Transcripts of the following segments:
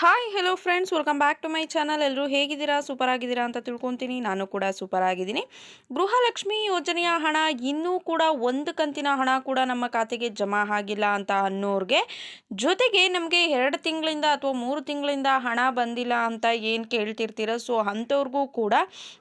Hi hello friends welcome back to my channel ಎಲ್ಲರೂ ಹೇಗಿದ್ದೀರಾ? Super ಆಗಿದ್ದೀರಾ ಅಂತ ತಿಳ್ಕೊತೀನಿ. ನಾನು ಕೂಡ ಸೂಪರ್ ಆಗಿದ್ದೀನಿ. ಗೃಹಲಕ್ಷ್ಮಿ ಯೋಜನೆಯ ಹಣ ಇನ್ನೂ ಕೂಡ ಒಂದು ಕಂತಿನ ಹಣ ಕೂಡ ನಮ್ಮ ಖಾತೆಗೆ ಜಮಾ ಆಗಿಲ್ಲ ಅಂತ ಅನ್ನೋರಿಗೆ ಜೊತೆಗೆ ನಮಗೆ ಎರಡು ತಿಂಗಳಿಂದ ಅಥವಾ ಮೂರು ತಿಂಗಳಿಂದ ಹಣ ಬಂದಿಲ್ಲ ಅಂತ ಏನು ಕೇಳ್ತಿರ್ತೀರ? ಸೊ ಅಂಥವ್ರಿಗೂ ಕೂಡ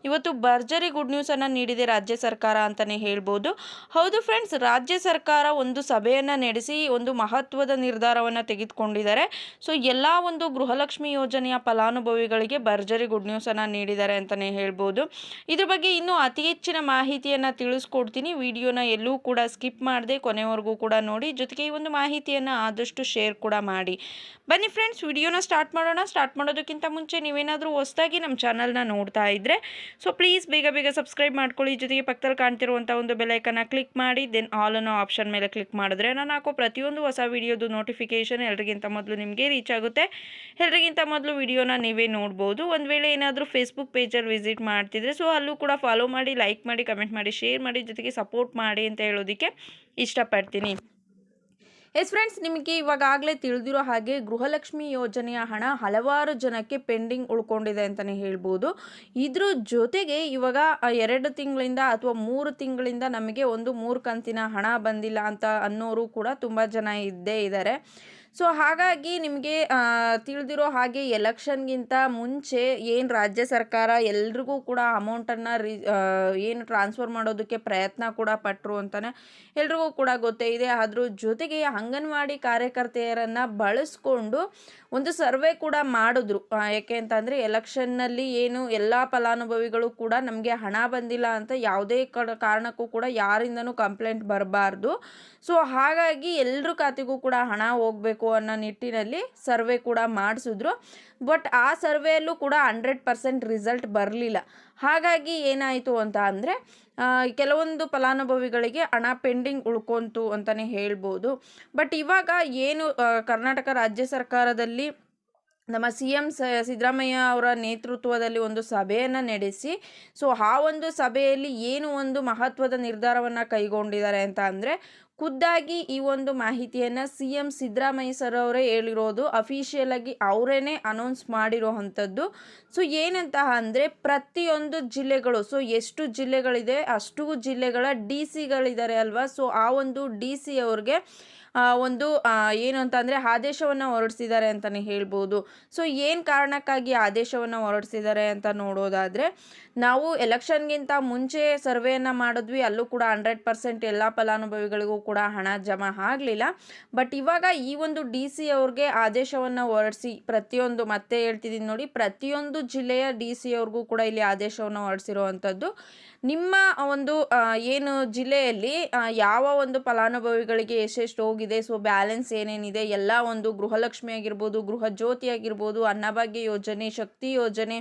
ಇವತ್ತು ಭರ್ಜರಿ ಗುಡ್ ನ್ಯೂಸನ್ನು ನೀಡಿದೆ ರಾಜ್ಯ ಸರ್ಕಾರ ಅಂತಲೇ ಹೇಳ್ಬೋದು. ಹೌದು ಫ್ರೆಂಡ್ಸ್ ರಾಜ್ಯ ಸರ್ಕಾರ ಒಂದು ಸಭೆಯನ್ನು ನಡೆಸಿ ಒಂದು ಮಹತ್ವದ ನಿರ್ಧಾರವನ್ನು ತೆಗೆದುಕೊಂಡಿದ್ದಾರೆ. ಸೊ ಎಲ್ಲ ಒಂದು ಗೃಹಲಕ್ಷ್ಮಿ ಯೋಜನೆಯ ಫಲಾನುಭವಿಗಳಿಗೆ ಭರ್ಜರಿ ಗುಡ್ ನ್ಯೂಸನ್ನು ನೀಡಿದ್ದಾರೆ ಅಂತಲೇ ಹೇಳ್ಬೋದು. ಇದ್ರ ಬಗ್ಗೆ ಇನ್ನೂ ಅತಿ ಹೆಚ್ಚಿನ ಮಾಹಿತಿಯನ್ನು ತಿಳಿಸ್ಕೊಡ್ತೀನಿ. ವಿಡಿಯೋನ ಎಲ್ಲೂ ಕೂಡ ಸ್ಕಿಪ್ ಮಾಡದೆ ಕೊನೆವರೆಗೂ ಕೂಡ ನೋಡಿ. ಜೊತೆಗೆ ಈ ಒಂದು ಮಾಹಿತಿಯನ್ನು ಆದಷ್ಟು ಶೇರ್ ಕೂಡ ಮಾಡಿ. ಬನ್ನಿ ಫ್ರೆಂಡ್ಸ್, ವಿಡಿಯೋನ ಸ್ಟಾರ್ಟ್ ಮಾಡೋಣ. ಸ್ಟಾರ್ಟ್ ಮಾಡೋದಕ್ಕಿಂತ ಮುಂಚೆ ನೀವೇನಾದರೂ ಹೊಸದಾಗಿ ನಮ್ಮ ಚಾನಲ್ನ ನೋಡ್ತಾ ಇದ್ದರೆ ಸೊ ಪ್ಲೀಸ್ ಬೇಗ ಬೇಗ ಸಬ್ಸ್ಕ್ರೈಬ್ ಮಾಡ್ಕೊಳ್ಳಿ. ಜೊತೆಗೆ ಪಕ್ಕದಲ್ಲಿ ಕಾಣ್ತಿರುವಂಥ ಒಂದು ಬೆಲೈಕನ್ನ ಕ್ಲಿಕ್ ಮಾಡಿ, ದೆನ್ ಆಲ್ ಅನ್ನೋ ಆಪ್ಷನ್ ಮೇಲೆ ಕ್ಲಿಕ್ ಮಾಡಿದ್ರೆ ನಾನು ಹಾಕೋ ಪ್ರತಿಯೊಂದು ಹೊಸ ವಿಡಿಯೋದು ನೋಟಿಫಿಕೇಷನ್ ಎಲ್ರಿಗಿಂತ ಮೊದಲು ನಿಮಗೆ ರೀಚ್ ಆಗುತ್ತೆ. ಎಲ್ರಿಗಿಂತ ಮೊದಲು ವಿಡಿಯೋನ ನೀವೇ ನೋಡ್ಬೋದು. ಒಂದು ವೇಳೆ ಏನಾದರೂ ಫೇಸ್ಬುಕ್ ಪೇಜಲ್ಲಿ ವಿಸಿಟ್ ಮಾಡ್ತಿದ್ರೆ ಸೊ ಅಲ್ಲೂ ಕೂಡ ಫಾಲೋ ಮಾಡಿ ಲೈಕ್ ಮಾಡಿ ಕಮೆಂಟ್ ಮಾಡಿ ಶೇರ್ ಮಾಡಿ, ಜೊತೆಗೆ ಸಪೋರ್ಟ್ ಮಾಡಿ ಅಂತ ಹೇಳೋದಕ್ಕೆ ಇಷ್ಟಪಡ್ತೀನಿ. ಎಸ್ ಫ್ರೆಂಡ್ಸ್ ನಿಮಗೆ ಇವಾಗಲೇ ತಿಳಿದಿರೋ ಹಾಗೆ ಗೃಹಲಕ್ಷ್ಮಿ ಯೋಜನೆಯ ಹಣ ಹಲವಾರು ಜನಕ್ಕೆ ಪೆಂಡಿಂಗ್ ಉಳ್ಕೊಂಡಿದೆ ಅಂತಲೇ ಹೇಳ್ಬೋದು. ಇದ್ರ ಜೊತೆಗೆ ಇವಾಗ ಎರಡು ತಿಂಗಳಿಂದ ಅಥವಾ ಮೂರು ತಿಂಗಳಿಂದ ನಮಗೆ ಒಂದು ಮೂರು ಕಂತಿನ ಹಣ ಬಂದಿಲ್ಲ ಅಂತ ಅನ್ನೋರು ಕೂಡ ತುಂಬ ಜನ ಇದ್ದೇ ಇದ್ದಾರೆ. ಸೊ ಹಾಗಾಗಿ ನಿಮಗೆ ತಿಳಿದಿರೋ ಹಾಗೆ ಎಲೆಕ್ಷನ್ಗಿಂತ ಮುಂಚೆ ಏನು ರಾಜ್ಯ ಸರ್ಕಾರ ಎಲ್ರಿಗೂ ಕೂಡ ಅಮೌಂಟನ್ನು ರಿ ಏನು ಟ್ರಾನ್ಸ್ಫರ್ ಮಾಡೋದಕ್ಕೆ ಪ್ರಯತ್ನ ಕೂಡ ಪಟ್ಟರು ಅಂತಲೇ ಎಲ್ರಿಗೂ ಕೂಡ ಗೊತ್ತೇ ಇದೆ. ಅದ್ರ ಜೊತೆಗೆ ಅಂಗನವಾಡಿ ಕಾರ್ಯಕರ್ತೆಯರನ್ನು ಬಳಸ್ಕೊಂಡು ಒಂದು ಸರ್ವೆ ಕೂಡ ಮಾಡಿದ್ರು. ಯಾಕೆ ಅಂತಂದರೆ ಎಲೆಕ್ಷನ್ನಲ್ಲಿ ಏನು ಎಲ್ಲ ಫಲಾನುಭವಿಗಳು ಕೂಡ ನಮಗೆ ಹಣ ಬಂದಿಲ್ಲ ಅಂತ ಯಾವುದೇ ಕಾರಣಕ್ಕೂ ಕೂಡ ಯಾರಿಂದನೂ ಕಂಪ್ಲೇಂಟ್ ಬರಬಾರ್ದು. ಸೊ ಹಾಗಾಗಿ ಎಲ್ಲರ ಖಾತೆಗೂ ಕೂಡ ಹಣ ಹೋಗಬೇಕು ಅನ್ನೋ ನಿಟ್ಟಿನಲ್ಲಿ ಸರ್ವೆ ಕೂಡ ಮಾಡಿಸಿದ್ರು. ಬಟ್ ಆ ಸರ್ವೆಯಲ್ಲೂ ಕೂಡ ಹಂಡ್ರೆಡ್ ಪರ್ಸೆಂಟ್ ರಿಸಲ್ಟ್ ಬರಲಿಲ್ಲ. ಹಾಗಾಗಿ ಏನಾಯಿತು ಅಂತ ಅಂದರೆ ಕೆಲವೊಂದು ಫಲಾನುಭವಿಗಳಿಗೆ ಹಣ ಪೆಂಡಿಂಗ್ ಉಳ್ಕೊಂತು ಅಂತಲೇ ಹೇಳ್ಬೋದು. ಬಟ್ ಇವಾಗ ಏನು ಕರ್ನಾಟಕ ರಾಜ್ಯ ಸರ್ಕಾರದಲ್ಲಿ ನಮ್ಮ ಸಿ ಎಂ ಸಿದ್ದರಾಮಯ್ಯ ಅವರ ನೇತೃತ್ವದಲ್ಲಿ ಒಂದು ಸಭೆಯನ್ನು ನಡೆಸಿ, ಸೊ ಆ ಒಂದು ಸಭೆಯಲ್ಲಿ ಏನು ಒಂದು ಮಹತ್ವದ ನಿರ್ಧಾರವನ್ನು ಕೈಗೊಂಡಿದ್ದಾರೆ ಅಂತ ಅಂದರೆ ಖುದ್ದಾಗಿ ಈ ಒಂದು ಮಾಹಿತಿಯನ್ನು ಸಿ ಎಂ ಸಿದ್ದರಾಮಯ್ಯ ಸರ್ ಅವರೇ ಹೇಳಿರೋದು. ಅಫಿಷಿಯಲ್ ಆಗಿ ಅವರೇ ಅನೌನ್ಸ್ ಮಾಡಿರೋ ಅಂಥದ್ದು ಸೊ ಏನಂತ ಅಂದರೆ ಪ್ರತಿಯೊಂದು ಜಿಲ್ಲೆಗಳು ಸೊ ಎಷ್ಟು ಜಿಲ್ಲೆಗಳಿದೆ ಅಷ್ಟು ಜಿಲ್ಲೆಗಳ ಡಿ ಸಿಗಳಿದ್ದಾರೆ ಅಲ್ವಾ? ಸೊ ಆ ಒಂದು ಡಿ ಸಿ ಅವ್ರಿಗೆ ಒಂದು ಏನು ಅಂತ ಅಂದರೆ ಆದೇಶವನ್ನು ಹೊರಡಿಸಿದ್ದಾರೆ ಅಂತಲೇ ಹೇಳ್ಬೋದು. ಸೊ, ಏನು ಕಾರಣಕ್ಕಾಗಿ ಆದೇಶವನ್ನು ಹೊರಡಿಸಿದ್ದಾರೆ ಅಂತ ನೋಡೋದಾದರೆ, ನಾವು ಎಲೆಕ್ಷನ್ಗಿಂತ ಮುಂಚೆ ಸರ್ವೆಯನ್ನು ಮಾಡಿದ್ವಿ, ಅಲ್ಲೂ ಕೂಡ ಹಂಡ್ರೆಡ್ ಪರ್ಸೆಂಟ್ ಎಲ್ಲ ಫಲಾನುಭವಿಗಳಿಗೂ ಕೂಡ ಹಣ ಜಮಾ ಆಗಲಿಲ್ಲ. ಬಟ್ ಇವಾಗ ಈ ಒಂದು ಡಿ ಸಿ ಅವ್ರಿಗೆ ಆದೇಶವನ್ನು ಹೊರಡಿಸಿ, ಪ್ರತಿಯೊಂದು ಮತ್ತೆ ಹೇಳ್ತಿದ್ದೀನಿ ನೋಡಿ, ಪ್ರತಿಯೊಂದು ಜಿಲ್ಲೆಯ ಡಿ ಸಿ ಅವ್ರಿಗೂ ಕೂಡ ಇಲ್ಲಿ ಆದೇಶವನ್ನು ಹೊರಡಿಸಿರುವಂಥದ್ದು. ನಿಮ್ಮ ಒಂದು ಏನು ಜಿಲ್ಲೆಯಲ್ಲಿ ಯಾವ ಒಂದು ಫಲಾನುಭವಿಗಳಿಗೆ ಎಷ್ಟೆಷ್ಟು ಹೋಗಿದೆ. ಸೊ ಬ್ಯಾಲೆನ್ಸ್ ಏನೇನಿದೆ? ಎಲ್ಲ ಒಂದು ಗೃಹಲಕ್ಷ್ಮಿ ಆಗಿರ್ಬೋದು ಗೃಹ ಜ್ಯೋತಿ ಆಗಿರ್ಬೋದು ಅನ್ನಭಾಗ್ಯ ಯೋಜನೆ, ಶಕ್ತಿ ಯೋಜನೆ,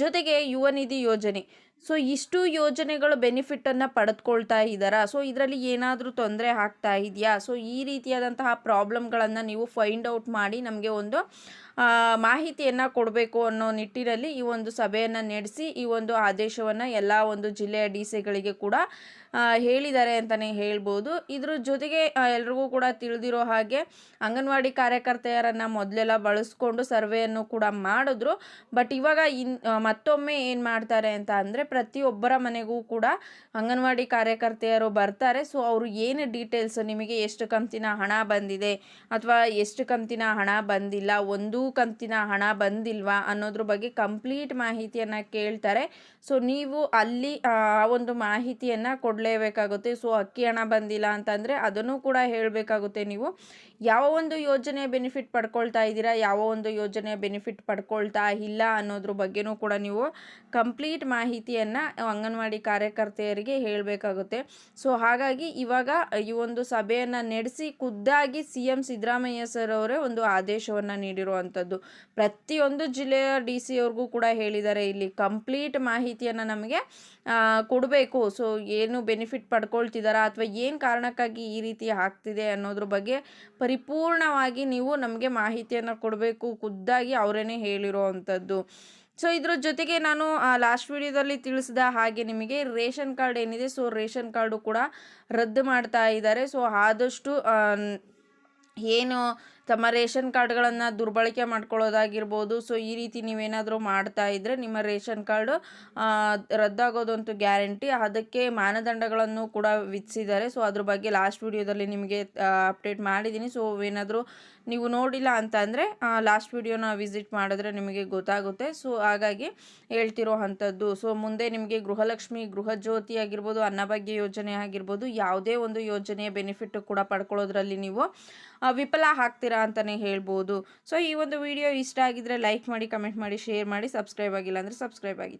ಜೊತೆಗೆ ಯುವ ನಿಧಿ ಯೋಜನೆ. ಸೊ ಇಷ್ಟು ಯೋಜನೆಗಳು ಬೆನಿಫಿಟನ್ನು ಪಡೆದುಕೊಳ್ತಾ ಇದ್ದಾರಾ ಸೊ ಇದರಲ್ಲಿ ಏನಾದರೂ ತೊಂದರೆ ಆಗ್ತಾ ಇದೆಯಾ? ಸೊ ಈ ರೀತಿಯಾದಂತಹ ಪ್ರಾಬ್ಲಮ್ಗಳನ್ನು ನೀವು ಫೈಂಡ್ ಔಟ್ ಮಾಡಿ ನಮಗೆ ಒಂದು ಮಾಹಿತಿಯನ್ನು ಕೊಡಬೇಕು ಅನ್ನೋ ನಿಟ್ಟಿನಲ್ಲಿ ಈ ಒಂದು ಸಭೆಯನ್ನು ನಡೆಸಿ, ಈ ಒಂದು ಆದೇಶವನ್ನು ಎಲ್ಲ ಒಂದು ಜಿಲ್ಲೆಯ ಡಿ ಸಿಗಳಿಗೆ ಕೂಡ ಹೇಳಿದ್ದಾರೆ ಅಂತಲೇ ಹೇಳ್ಬೋದು. ಇದ್ರ ಜೊತೆಗೆ ಎಲ್ರಿಗೂ ಕೂಡ ತಿಳಿದಿರೋ ಹಾಗೆ ಅಂಗನವಾಡಿ ಕಾರ್ಯಕರ್ತೆಯರನ್ನು ಮೊದಲೆಲ್ಲ ಬಳಸ್ಕೊಂಡು ಸರ್ವೆಯನ್ನು ಕೂಡ ಮಾಡಿದ್ರು. ಬಟ್ ಇವಾಗ ಇನ್ ಮತ್ತೊಮ್ಮೆ ಏನು ಮಾಡ್ತಾರೆ ಅಂತ ಅಂದರೆ ಪ್ರತಿಯೊಬ್ಬರ ಮನೆಗೂ ಕೂಡ ಅಂಗನವಾಡಿ ಕಾರ್ಯಕರ್ತೆಯರು ಬರ್ತಾರೆ. ಸೊ ಅವರು ಏನು ಡೀಟೇಲ್ಸ್ ನಿಮಗೆ ಎಷ್ಟು ಕಂತಿನ ಹಣ ಬಂದಿದೆ ಅಥವಾ ಎಷ್ಟು ಕಂತಿನ ಹಣ ಬಂದಿಲ್ಲ, ಒಂದು ಕಂತಿನ ಹಣ ಬಂದಿಲ್ವಾ ಅನ್ನೋದ್ರ ಬಗ್ಗೆ ಕಂಪ್ಲೀಟ್ ಮಾಹಿತಿಯನ್ನು ಕೇಳ್ತಾರೆ. ಸೊ ನೀವು ಅಲ್ಲಿ, ಆ ಒಂದು ಮಾಹಿತಿಯನ್ನು ಕೊಡಲೇಬೇಕಾಗುತ್ತೆ ಸೊ, ಅಕ್ಕಿ ಹಣ ಬಂದಿಲ್ಲ ಅಂತಂದರೆ ಅದನ್ನು ಕೂಡ ಹೇಳಬೇಕಾಗುತ್ತೆ ನೀವು. ಯಾವ ಒಂದು ಯೋಜನೆ ಬೆನಿಫಿಟ್ ಪಡ್ಕೊಳ್ತಾ ಇದ್ದೀರಾ, ಯಾವ ಒಂದು ಯೋಜನೆ ಬೆನಿಫಿಟ್ ಪಡ್ಕೊಳ್ತಾ ಇಲ್ಲ ಅನ್ನೋದ್ರ ಬಗ್ಗೆನೂ ಕೂಡ ನೀವು ಕಂಪ್ಲೀಟ್ ಮಾಹಿತಿಯನ್ನು ಅಂಗನವಾಡಿ ಕಾರ್ಯಕರ್ತೆಯರಿಗೆ ಹೇಳಬೇಕಾಗುತ್ತೆ. ಸೊ, ಹಾಗಾಗಿ ಇವಾಗ ಈ ಒಂದು ಸಭೆಯನ್ನು ನಡೆಸಿ ಖುದ್ದಾಗಿ ಸಿ ಎಂ ಸಿದ್ದರಾಮಯ್ಯ ಸರ್ ಅವರೇ ಒಂದು ಆದೇಶವನ್ನು ನೀಡಿರುವಂಥದ್ದು. ಪ್ರತಿಯೊಂದು ಜಿಲ್ಲೆಯ ಡಿ ಸಿ ಅವ್ರಿಗೂ ಕೂಡ ಹೇಳಿದ್ದಾರೆ, ಇಲ್ಲಿ ಕಂಪ್ಲೀಟ್ ಮಾಹಿತಿಯನ್ನು ನಮಗೆ ಕೊಡಬೇಕು. ಸೊ, ಏನು ಬೆನಿಫಿಟ್ ಪಡ್ಕೊಳ್ತಿದ್ದಾರಾ ಅಥವಾ ಏನು ಕಾರಣಕ್ಕಾಗಿ ಈ ರೀತಿ ಆಗ್ತಿದೆ ಅನ್ನೋದ್ರ ಬಗ್ಗೆ ಪರಿಪೂರ್ಣವಾಗಿ ನೀವು ನಮಗೆ ಮಾಹಿತಿಯನ್ನು ಕೊಡಬೇಕು, ಖುದ್ದಾಗಿ ಅವರೇ ಹೇಳಿರೋ ಅಂಥದ್ದು. ಸೊ ಇದ್ರ ಜೊತೆಗೆ ನಾನು ಲಾಸ್ಟ್ ವಿಡಿಯೋದಲ್ಲಿ ತಿಳಿಸಿದ ಹಾಗೆ ನಿಮಗೆ ರೇಷನ್ ಕಾರ್ಡ್ ಏನಿದೆ ಸೊ ರೇಷನ್ ಕಾರ್ಡು ಕೂಡ ರದ್ದು ಮಾಡ್ತಾ ಇದ್ದಾರೆ. ಸೊ ಆದಷ್ಟು ಏನು ತಮ್ಮ ರೇಷನ್ ಕಾರ್ಡ್ಗಳನ್ನು ದುರ್ಬಳಕೆ ಮಾಡ್ಕೊಳ್ಳೋದಾಗಿರ್ಬೋದು. ಸೊ, ಈ ರೀತಿ ನೀವೇನಾದರೂ ಮಾಡ್ತಾ ಇದ್ದರೆ ನಿಮ್ಮ ರೇಷನ್ ಕಾರ್ಡು ರದ್ದಾಗೋದಂತೂ ಗ್ಯಾರಂಟಿ. ಅದಕ್ಕೆ ಮಾನದಂಡಗಳನ್ನು ಕೂಡ ವಿಧಿಸಿದ್ದಾರೆ. ಸೊ, ಅದ್ರ ಬಗ್ಗೆ ಲಾಸ್ಟ್ ವಿಡಿಯೋದಲ್ಲಿ ನಿಮಗೆ ಅಪ್ಡೇಟ್ ಮಾಡಿದ್ದೀನಿ. ಸೊ, ಏನಾದರೂ ನೀವು ನೋಡಿಲ್ಲ ಅಂತ ಅಂದರೆ ಲಾಸ್ಟ್ ವಿಡಿಯೋನ ವಿಸಿಟ್ ಮಾಡಿದ್ರೆ ನಿಮಗೆ ಗೊತ್ತಾಗುತ್ತೆ. ಸೊ, ಹಾಗಾಗಿ ಹೇಳ್ತಿರೋ ಅಂಥದ್ದು. ಸೊ, ಮುಂದೆ ನಿಮಗೆ ಗೃಹಲಕ್ಷ್ಮಿ, ಗೃಹಜ್ಯೋತಿ ಆಗಿರ್ಬೋದು, ಅನ್ನಭಾಗ್ಯ ಯೋಜನೆ ಆಗಿರ್ಬೋದು, ಯಾವುದೇ ಒಂದು ಯೋಜನೆಯ ಬೆನಿಫಿಟ್ ಕೂಡ ಪಡ್ಕೊಳ್ಳೋದ್ರಲ್ಲಿ ನೀವು ವಿಫಲ ಆಗ್ತೀರಾ ಅಂತಲೇ ಹೇಳ್ಬೋದು ಸೊ ಈ ಒಂದು ವಿಡಿಯೋ ಇಷ್ಟ ಆಗಿದ್ರೆ ಲೈಕ್ ಮಾಡಿ ಕಮೆಂಟ್ ಮಾಡಿ ಶೇರ್ ಮಾಡಿ ಸಬ್ಸ್ಕ್ರೈಬ್ ಆಗಿಲ್ಲ ಅಂದರೆ ಸಬ್ಸ್ಕ್ರೈಬ್ ಆಗಿ.